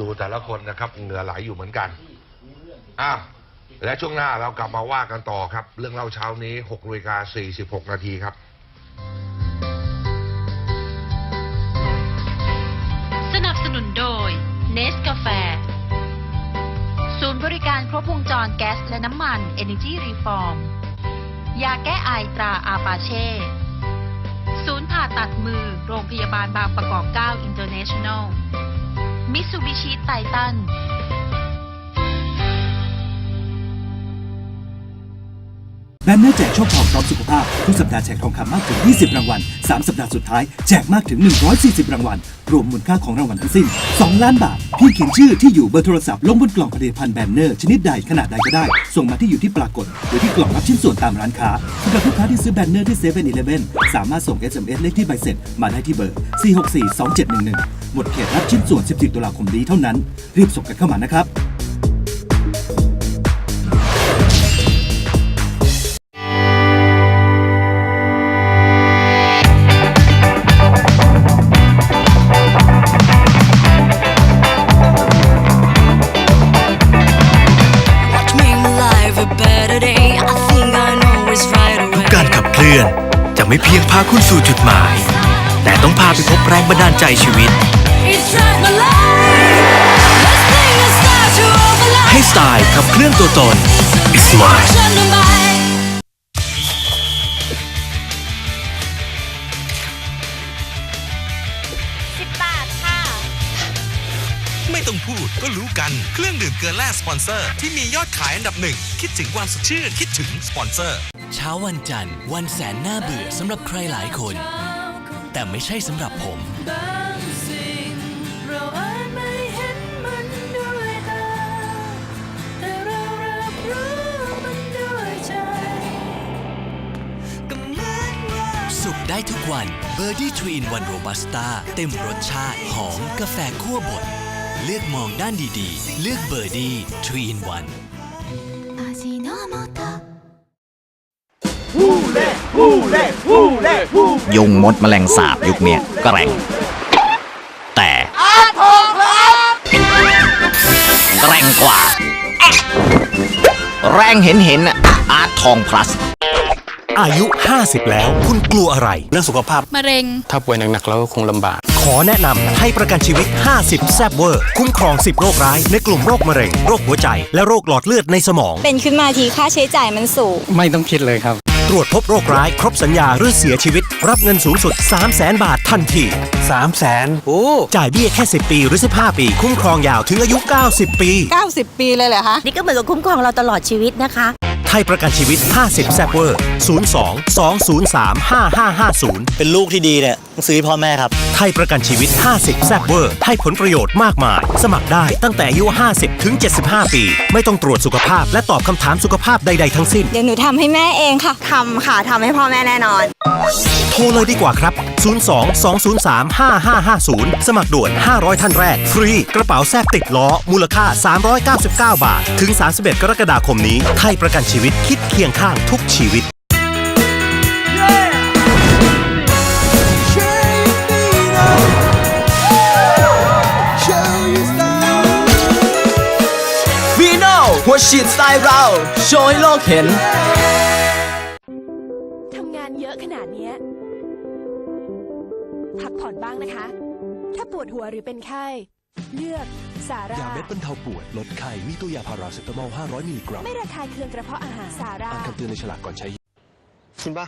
ดูแต่ละคนนะครับเหงื่อไหลอยู่เหมือนกันอ้าวและช่วงหน้าเรากลับมาว่ากันต่อครับ เรื่องเล่าเช้านี้6นาฬิกา46 นาทีครับสนับสนุนโดยเนสกาแฟศูนย์บริการครบวงจรแก๊สและน้ำมัน Energy Reform ยาแก้ไอตราอาปาเช่ ศูนย์ผ่าตัดมือ โรงพยาบาลบางประกอบ 9 International มิตซูบิชิไททันแบนเนอร์แจกโชคทองพร้อมสุขภาพ ทุกสัปดาห์แจกทองคำมากถึง 20 รางวัล 3 สัปดาห์สุดท้าย แจกมากถึง 140 รางวัล รวมมูลค่าของรางวัลทั้งสิ้น 2 ล้านบาท พี่เขียนชื่อที่อยู่เบอร์โทรศัพท์ลงบนกล่องผลิตภัณฑ์แบนเนอร์ ชนิดใดขนาดใดก็ได้ ส่งมาที่อยู่ที่ปรากฏ หรือที่กล่องรับชิ้นส่วนตามร้านค้าสำหรับลูกค้าที่ซื้อแบนเนอร์ที่7 e เ e ่ e อสามารถส่ง SMS เลขที่ใบเสร็จมาได้ที่เบอร์ 4642711 หมดเขตรับชิ้นส่วน 14 ตุลาคมนี้เท่านั้น รีบส่งกันเข้ามานะครับ Watch me live a better day. I think I know it's right ทุก away. การขับเคลื่อนจะไม่เพียงพาคุณสู่จุดหมาย แต่ต้องพาไปพบแรงบันดาลใจชีวิต ให้สไตล์ขับเคลื่อนตัวตน It's mine Shut the mind. ไม่ต้องพูดก็รู้กัน เครื่องดื่มเกลือแร่สปอนเซอร์ ที่มียอดขายอันดับหนึ่ง คิดถึงความสดชื่น คิดถึงสปอนเซอร์ เช้าวันจันทร์ วันแสนน่าเบื่อสำหรับใครหลายคน แต่ไม่ใช่สำหรับผม ได้ทุกวันเบอร์ดี้ทรีนวันโรบัสต้าเต็มรสชาติ หอมกาแฟขั้วบด เลือกมองด้านดีๆ เลือกเบอร์ดี้ทรีนวันยุงมดแมลงสาบยุคเนี้ยก็แรง แต่แรงกว่า แรงเห็นเห็นอาร์ทองพลัส อายุ 50 แล้ว คุณกลัวอะไร เรื่องสุขภาพ มะเร็ง ถ้าป่วยหนักๆแล้วก็คงลำบาก ขอแนะนำให้ประกันชีวิต 50 แซบเวอร์ คุ้มครอง 10 โรคร้าย ในกลุ่มโรคมะเร็ง โรคหัวใจ และโรคหลอดเลือดในสมอง เป็นขึ้นมาทีค่าใช้จ่ายมันสูง ไม่ต้องคิดเลยครับ ตรวจพบโรคร้าย ครบสัญญาหรือเสียชีวิต รับเงินสูงสุด 3 0 0แสนบาททันที 3 0 0แสนโอ้จ่ายเบี้ยแค่ 10 ปีหรือ 15 ปี คุ้มครองยาวถึงอายุ 90 ปี 90 ปีเลยเหรอคะ นี่ก็เหมือนกับคุ้มครองเราตลอดชีวิตนะคะ ไทยประกันชีวิต 50 แซบเวอร์ 02 203 5550 เป็นลูกที่ดีเนี่ยต้องซื้อให้พ่อแม่ครับ ไทยประกันชีวิต 50 แซบเวอร์ให้ผลประโยชน์มากมาย สมัครได้ตั้งแต่อายุ 50 ถึง 75 ปี ไม่ต้องตรวจสุขภาพและตอบคำถามสุขภาพใด ๆ ทั้งสิ้น เดี๋ยวหนูทำให้แม่เองค่ะทำค่ะทำให้พ่อแม่แน่นอน โทรเลยดีกว่าครับ 02 203 5550 สมัครด่วน 500 ท่านแรก ฟรี กระเป๋าแทรกติดล้อ มูลค่า 399 บาท ถึง 31 กรกฎาคมนี้ ไทยประกันชีวิตคิดเคียงข้างทุกชีวิตฟีโน่หัวฉีดสไตล์เรา โชว์ให้โลกเห็น ผ่อนบ้างนะคะ ถ้าปวดหัวหรือเป็นไข้ เลือกสารายาเม็ดบรรเทาปวดลดไข้มีตัวยาพาราเซตามอล 500 มิลลิกรัม ไม่ระคายเคืองกระเพาะอาหารสาราอ่านคำเตือนในฉลากก่อนใช้คุณป่ะ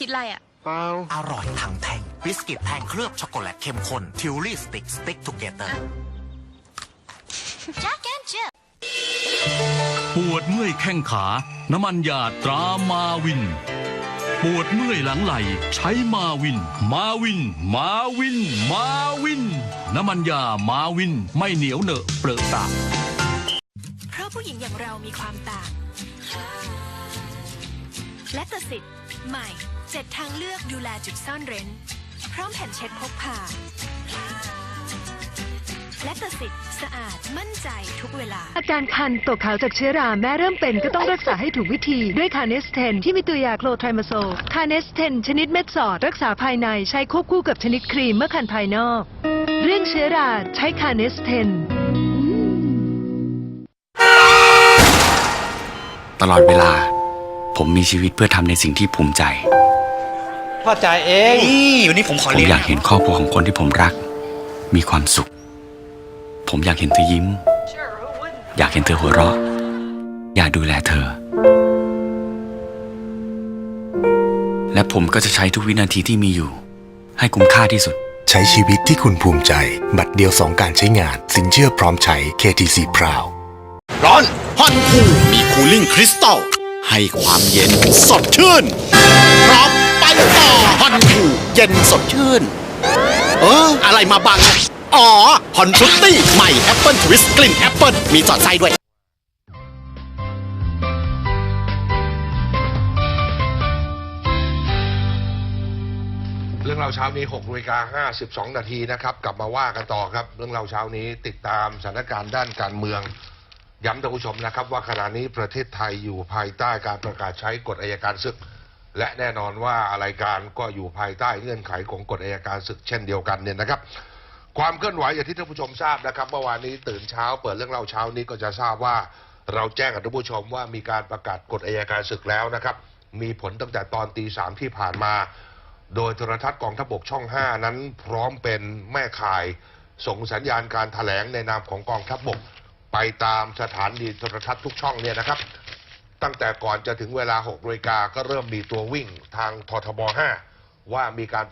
คิดอะไรอะ เปล่าอร่อยทั้งแท่งบิสกิตแท่งเคลือบช็อกโกแลตเข้มข้นทิวลี่สติ๊กสติ๊กทูเกเตอร์ปวดเมื่อยแข้งขา น้ำมันยาตรามาวิน ปวดเมื่อยหลังไหล ใช้มาวิน มาวิน มาวิน มาวิน น้ำมันยามาวินไม่เหนียวเหนอะเปรอะปากเพราะผู้หญิงอย่างเรามีความต่าง และตัดสิทธิ์ใหม่ เจ็ดทางเลือกดูแลจุดซ่อนเร้น พร้อมแผ่นเช็ดพกพา และประสิทธิ์สะอาดมั่นใจทุกเวลา อาการคันตกขาวจากเชื้อราแม้เริ่มเป็นก็ต้องรักษาให้ถูกวิธีด้วยคาเนสเทนที่มีตัวยาโคลไทรมาโซลคาเนสเทน ชนิดเม็ดสอด รักษาภายในใช้ควบคู่กับชนิดครีมเมื่อคันภายนอก เรื่องเชื้อราใช้คาเนสเทนตลอดเวลา ผมมีชีวิตเพื่อทำในสิ่งที่ภูมิใจ พ่อจ่ายเองนี่วันนี้ผมขอผมเลี้ยงอยากเห็นครอบครัวของคนที่ผมรัก มีความสุข ผมอยากเห็นเธอยิ้ม อยากเห็นเธอหัวเราะ อยากดูแลเธอ และผมก็จะใช้ทุกวินาทีที่มีอยู่ ให้คุ้มค่าที่สุด ใช้ชีวิตที่คุณภูมิใจ บัตรเดียวสองการใช้งาน สินเชื่อพร้อมใช้ KTC Proud ร้อนฮอตคูลมีคูลิ่งคริสตัลให้ความเย็นสดชื่นพร้อมไปต่อ ฮอนคูลเย็นสดชื่น เออ อะไรมาบังอ๋อฮอนฟรุตตี้ใหม่แอปเปิลทวิสต์กลิ่นแอปเปิลมีสอดไส้ด้วย เรื่องเราเช้านี้6นาฬิกา52 นาทีนะครับ กลับมาว่ากันต่อครับ เรื่องเราเช้านี้ติดตามสถานการณ์ด้านการเมือง ย้ำท่านผู้ชมนะครับ ว่าขณะนี้ประเทศไทยอยู่ภายใต้การประกาศใช้กฎอัยการศึก และแน่นอนว่ารายการก็อยู่ภายใต้เงื่อนไขของกฎอัยการศึกเช่นเดียวกันเนี่ยนะครับ ความเคลื่อนไหวอย่างที่ท่านผู้ชมทราบนะครับเมื่อวานนี้ตื่นเช้าเปิดเรื่องเล่าเช้านี้ก็จะทราบว่าเราแจ้งกับท่านผู้ชมว่ามีการประกาศกฎอัยการศึกแล้วนะครับ มีผลตั้งแต่ตอนตีสามที่ผ่านมา โดยโทรทัศน์กองทัพบกช่อง 5 นั้นพร้อมเป็นแม่ข่ายส่งสัญญาณการถแถลงในนามของกองทัพบกไปตามสถานีโทรทัศน์ทุกช่องเนี่ยนะครับ ตั้งแต่ก่อนจะถึงเวลา6นาฬิกาก็เริ่มมีตัววิ่งทางททบ5ว่ามีการ